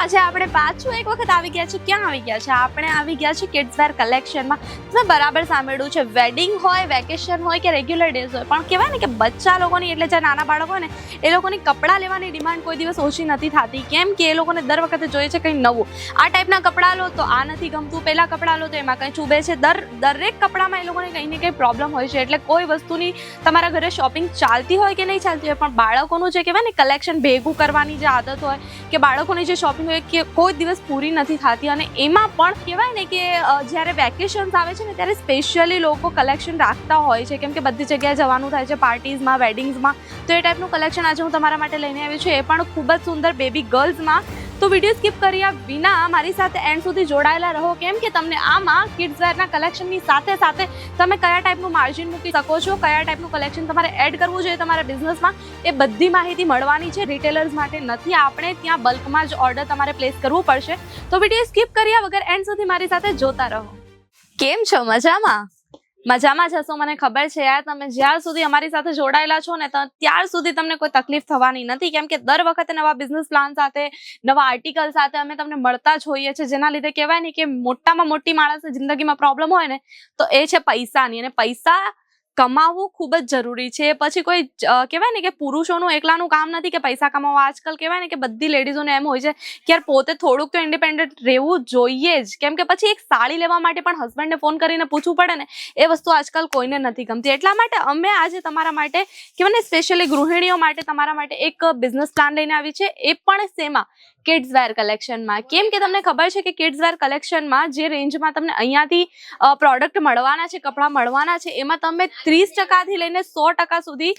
આજે આપણે પાછું એક વખત આવી ગયા છે ક્યાં આવી ગયા છે? આપણે આવી ગયા છે કિડ્સ વેર કલેક્શનમાં તમે બરાબર સાંભળ્યું છે. વેડિંગ હોય વેકેશન હોય કે રેગ્યુલર ડેઝ હોય, પણ કહેવાય ને કે બચ્ચા લોકોની, એટલે જે નાના બાળકો ને, એ લોકોની કપડાં લેવાની ડિમાન્ડ કોઈ દિવસ ઓછી નથી થતી. કેમ કે એ લોકોને દર વખતે જોઈએ છે કંઈ નવું. આ ટાઈપના કપડાં લો તો આ નથી ગમતું. પહેલાં કપડાં લો તો એમાં કંઈ ચૂબે છે. દર, દરેક કપડામાં એ લોકોને કંઈ ને કંઈ પ્રોબ્લેમ હોય છે. એટલે કોઈ વસ્તુની તમારા ઘરે શોપિંગ ચાલતી હોય કે નહીં ચાલતી હોય, પણ બાળકોનું જે કહેવાય ને કલેક્શન ભેગું કરવાની જે આદત હોય, કે બાળકોની જે શોપિંગ કે કોઈ દિવસ પૂરી નથી થતી અને એમાં પણ કહેવાય ને કે જ્યારે વેકેશન્સ આવે છે ને, ત્યારે સ્પેશિયલી લોકો કલેક્શન રાખતા હોય છે. કેમ કે બધી જગ્યાએ જવાનું થાય છે પાર્ટીઝમાં વેડિંગ્સમાં તો એ ટાઈપનું કલેક્શન આજે હું તમારા માટે લઈને આવી છું. એ પણ ખૂબ જ સુંદર બેબી ગર્લ્સમાં તો વીડિયો સ્કીપ કર્યા વિના મારી સાથે એન્ડ સુધી જોડાયેલા રહો. કેમ કે તમને આમાં કિડ્સવેરના કલેક્શનની સાથે સાથે તમે કયા ટાઈપનું માર્જિન મૂકી શકો છો, કયા ટાઈપનું કલેક્શન તમારે એડ કરવું જોઈએ તમારા બિઝનેસમાં એ બધી માહિતી મળવાની છે. રિટેલર્સ માટે નથી, આપણે ત્યાં બલ્કમાં જ ઓર્ડર તમારે પ્લેસ કરવું પડશે. તો વીડિયો સ્કીપ કર્યા વગર એન્ડ સુધી મારી સાથે જોતા રહો. કેમ છો મજામાં? મજામાં જશો મને ખબર છે યાર. તમે જ્યાર સુધી અમારી સાથે જોડાયેલા છો ને ત્યાર સુધી તમને કોઈ તકલીફ થવાની નથી. કેમ કે દર વખતે નવા બિઝનેસ પ્લાન સાથે, નવા આર્ટિકલ સાથે અમે તમને મળતા જ હોઈએ છીએ. જેના લીધે કહેવાય ને કે મોટામાં મોટી માણસની જિંદગીમાં પ્રોબ્લેમ હોય ને, તો એ છે પૈસાની. અને પૈસા કમાવવું ખૂબ જ જરૂરી છે. પછી કોઈ કહેવાય ને કે પુરુષોનું એકલાનું કામ નથી કે પૈસા કમાવવા આજકાલ કહેવાય ને કે બધી લેડીઝોને એમ હોય છે કે યાર, પોતે થોડુંક તો ઇન્ડિપેન્ડન્ટ રહેવું જોઈએ જ. કેમ કે પછી એક સાડી લેવા માટે પણ હસબન્ડને ફોન કરીને પૂછવું પડે ને, એ વસ્તુ આજકાલ કોઈને નથી ગમતી. એટલા માટે અમે આજે તમારા માટે, કહેવાય ને સ્પેશિયલી ગૃહિણીઓ માટે, તમારા માટે એક બિઝનેસ પ્લાન લઈને આવી છે. એ પણ સેમાં કિડ્સ વેર કલેક્શનમાં કેમ કે તમને ખબર છે કે કિડ્સ વેર કલેક્શનમાં જે રેન્જમાં તમને અહીંયાથી પ્રોડક્ટ મળવાના છે, કપડાં મળવાના છે, એમાં તમે ત્રીસ ટકાથી લઈને સો ટકા સુધી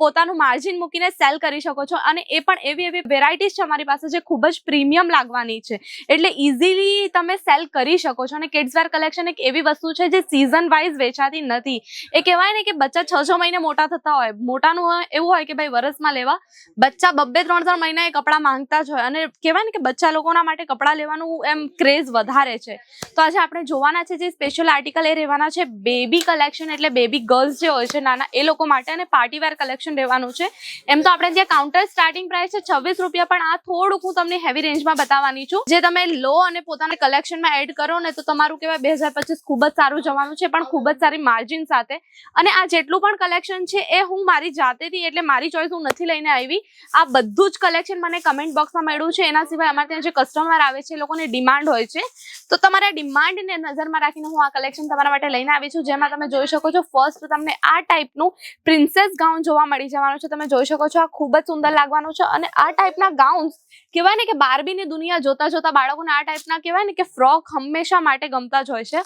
પોતાનું માર્જિન મૂકીને સેલ કરી શકો છો. અને એ પણ એવી એવી વેરાયટીઝ છે અમારી પાસે જે ખૂબ જ પ્રીમિયમ લાગવાની છે. એટલે ઇઝીલી તમે સેલ કરી શકો છો. અને કિડ્સ વેર કલેક્શન એક એવી વસ્તુ છે જે સિઝન વાઇઝ વેચાતી નથી. એ કહેવાય ને કે બચ્ચા છ છ મહિને મોટા થતા હોય. મોટાનું એવું હોય કે ભાઈ વરસમાં લેવા, બચ્ચા બબ્બે ત્રણ ત્રણ મહિના એ કપડાં માંગતા જ હોય. અને કહેવાય ને કે બચ્ચા લોકોના માટે કપડાં લેવાનું એમ ક્રેઝ વધારે છે. તો આજે આપણે જોવાના છે જે સ્પેશિયલ આર્ટિકલ એ રહેવાના છે બેબી કલેક્શન એટલે બેબી ગર્લ્સ જે હોય છે નાના, એ લોકો માટે અને પાર્ટી વેર કલેક્શન રહેવાનું છે. એમ તો આપણે ત્યાં કાઉન્ટર સ્ટાર્ટિંગ પ્રાઇસ છે છવ્વીસ રૂપિયા, પણ આ થોડુંક હું તમને હેવી રેન્જમાં બતાવવાની છું. જે તમે લો અને પોતાના કલેક્શનમાં એડ કરો ને તો તમારું કહેવાય બે હજાર પચીસ ખૂબ જ સારું જવાનું છે, પણ ખૂબ જ સારી માર્જિન સાથે. અને આ જેટલું પણ કલેક્શન છે એ હું મારી જાતેથી, એટલે મારી ચોઈસ હું નથી લઈને આવી. આ બધું જ કલેક્શન મને કમેન્ટ બોક્સમાં મળ્યું છે, એના સિવાય અમારે ત્યાં જે કસ્ટમર આવે છે, એ લોકોને ડિમાન્ડ હોય છે. તો તમારા ડિમાન્ડને નજરમાં રાખીને હું આ કલેક્શન તમારા માટે લઈને આવી છું. જેમાં તમે જોઈ શકો છો ફર્સ્ટ તમને આ ટાઈપનું પ્રિન્સેસ ગાઉન જોવા મળી જવાનું છે. તમે જોઈ શકો છો, આ ખૂબ જ સુંદર લાગવાનું છે. અને આ ટાઈપના ગાઉન્સ કહેવાય ને કે બારબીની દુનિયા જોતા જોતા બાળકોને આ ટાઈપના કહેવાય ને કે ફ્રોક હંમેશા માટે ગમતા જ હોય છે.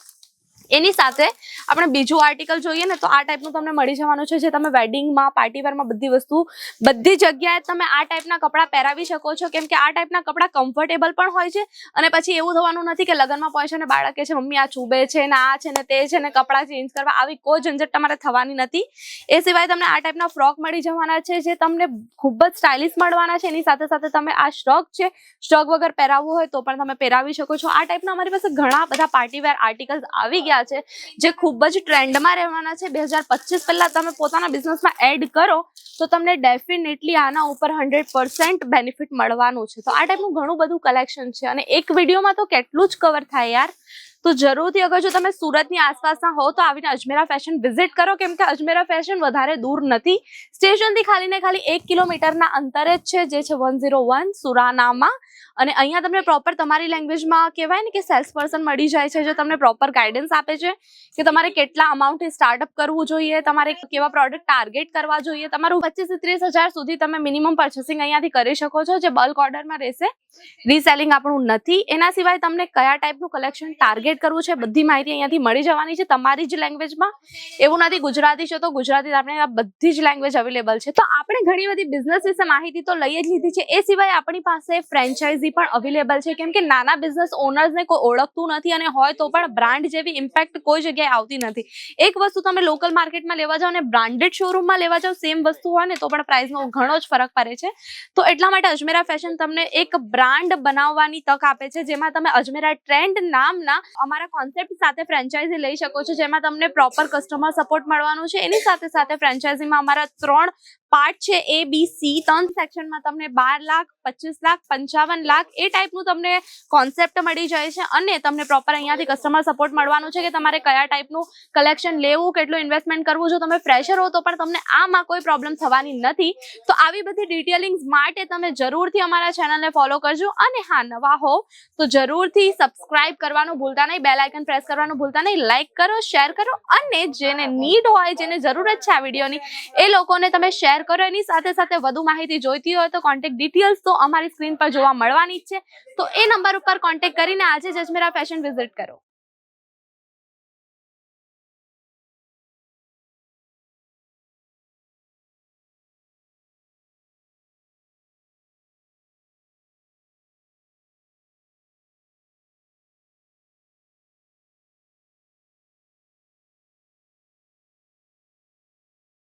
એની સાથે આપણે બીજું આર્ટિકલ જોઈએ ને તો આ ટાઈપનું તમને મળી જવાનું છે, જે તમે વેડિંગમાં પાર્ટીવેરમાં બધી વસ્તુ, બધી જગ્યાએ તમે આ ટાઈપના કપડાં પહેરાવી શકો છો. કેમ કે આ ટાઈપના કપડાં કમ્ફર્ટેબલ પણ હોય છે અને પછી એવું થવાનું નથી કે લગ્નમાં પહોંચે ને બાળકે છે, મમ્મી, આ ચૂબે છે ને આ છે ને તે છે ને કપડાં ચેન્જ કરવા. આવી કોઈ ઝંઝટ તમારે થવાની નથી. એ સિવાય તમને આ ટાઈપના ફ્રોક મળી જવાના છે, જે તમને ખૂબ જ સ્ટાઇલિશ મળવાના છે. એની સાથે સાથે તમે આ સ્ટ્રક છે સ્ટ્રક વગર પહેરાવવું હોય તો પણ તમે પહેરાવી શકો છો. આ ટાઈપના અમારી પાસે ઘણા બધા પાર્ટીવેર આર્ટિકલ્સ આવી ગયા છે, જે ખૂબ જ ટ્રેન્ડમાં રહેવાના છે. બે હજાર પચીસ પહેલાં તમે પોતાના બિઝનેસમાં એડ કરો, તો તમને ડેફિનેટલી આના ઉપર હંડ્રેડ પર્સન્ટ બેનિફિટ મળવાનું છે. તો આ ટાઈપનું ઘણું બધું કલેક્શન છે અને એક વિડીયોમાં તો કેટલું જ કવર થાય યાર. તો જરૂરથી અગર જો તમે સુરતની આસપાસના હો તો આવીને અજમેરા ફેશન વિઝિટ કરો. કેમ કે અજમેરા ફેશન વધારે દૂર નથી. સ્ટેશનથી ખાલી ને ખાલી એક કિલોમીટરના અંતરે જ છે, જે છે વન ઝીરો વન સુરાનામાં. અને અહીંયા તમને પ્રોપર તમારી લેંગ્વેજમાં કહેવાય ને કે સેલ્સ પર્સન મળી જાય છે, જે તમને પ્રોપર ગાઈડન્સ આપે છે કે તમારે કેટલા અમાઉન્ટથી સ્ટાર્ટઅપ કરવું જોઈએ, તમારે કેવા પ્રોડક્ટ ટાર્ગેટ કરવા જોઈએ. તમારું પચીસથી ત્રીસ હજાર સુધી તમે મિનિમમ પર્ચેસિંગ અહીંયાથી કરી શકો છો, જે બલ્ક ઓર્ડરમાં રહેશે. રીસેલિંગ આપણું નથી. એના સિવાય તમને કયા ટાઈપનું કલેક્શન ટાર્ગેટ કરવું છે, બધી માહિતી અહીંયાથી મળી જવાની છે, તમારી જ લેંગ્વેજમાં એવું નથી ગુજરાતી છે તો ગુજરાતી આપણે બધી જ લેંગ્વેજ અવેલેબલ છે. તો આપણે ઘણી બધી બિઝનેસ વિશે માહિતી તો લઈ જ લીધી છે, એ સિવાય આપણી પાસે ફ્રેન્ચાઇઝી પણ અવેલેબલ છે. કેમ કે નાના બિઝનેસ ઓનર્સને કોઈ ઓળખતું નથી અને હોય તો પણ બ્રાન્ડ જેવી ઇમ્પેક્ટ કોઈ જગ્યાએ આવતી નથી. એક વસ્તુ તમે લોકલ માર્કેટમાં લેવા જાઓ અને બ્રાન્ડેડ શોરૂમમાં લેવા જાઓ સેમ વસ્તુ હોય ને તો પણ પ્રાઇસનો ઘણો જ ફરક પડે છે. તો એટલા માટે અજમેરા ફેશન તમને એક બ્રાન્ડ બનાવવાની તક આપે છે, જેમાં તમે અજમેરા ટ્રેન્ડ નામના અમારા કોન્સેપ્ટ સાથે ફ્રેન્ચાઇઝી લઈ શકો છો, જેમાં તમને પ્રોપર કસ્ટમર સપોર્ટ મળવાનું છે. એની સાથે સાથે ફ્રેન્ચાઇઝીમાં અમારા ત્રણ પાર્ટ છે એ બી સી ત્રણ સેક્શનમાં તમને બાર લાખ, પચીસ લાખ, પંચાવન લાખ એ ટાઈપનું તમને કોન્સેપ્ટ મળી જાય છે અને તમને પ્રોપર અહીંયાથી કસ્ટમર સપોર્ટ મળવાનું છે કે તમારે કયા ટાઈપનું કલેક્શન લેવું, કેટલું ઇન્વેસ્ટમેન્ટ કરવું, જો તમે ફ્રેશર હો તો પણ તમને આમાં કોઈ પ્રોબ્લેમ થવાની નથી. તો આવી બધી ડિટેલિંગ્સ માટે તમે જરૂરથી અમારા ચેનલને ફોલો કરજો અને હા, નવા હો તો જરૂરથી સબસ્ક્રાઇબ કરવાનું ભૂલતા નહીં બેલ આઇકન પ્રેસ કરવાનું ભૂલતા નહીં લાઇક કરો શેર કરો અને જેને નીડ હોય, જેને જરૂરત છે આ વિડીયોની એ લોકોને તમે શેર કરો. એની સાથે સાથે વધુ માહિતી જોઈતી હોય તો કોન્ટેક્ટ ડિટેલ્સ તો અમારી સ્ક્રીન પર જોવા મળવાની જ છે. તો એ નંબર ઉપર કોન્ટેક્ટ કરીને આજે જ અજમેરા ફેશન વિઝિટ કરો.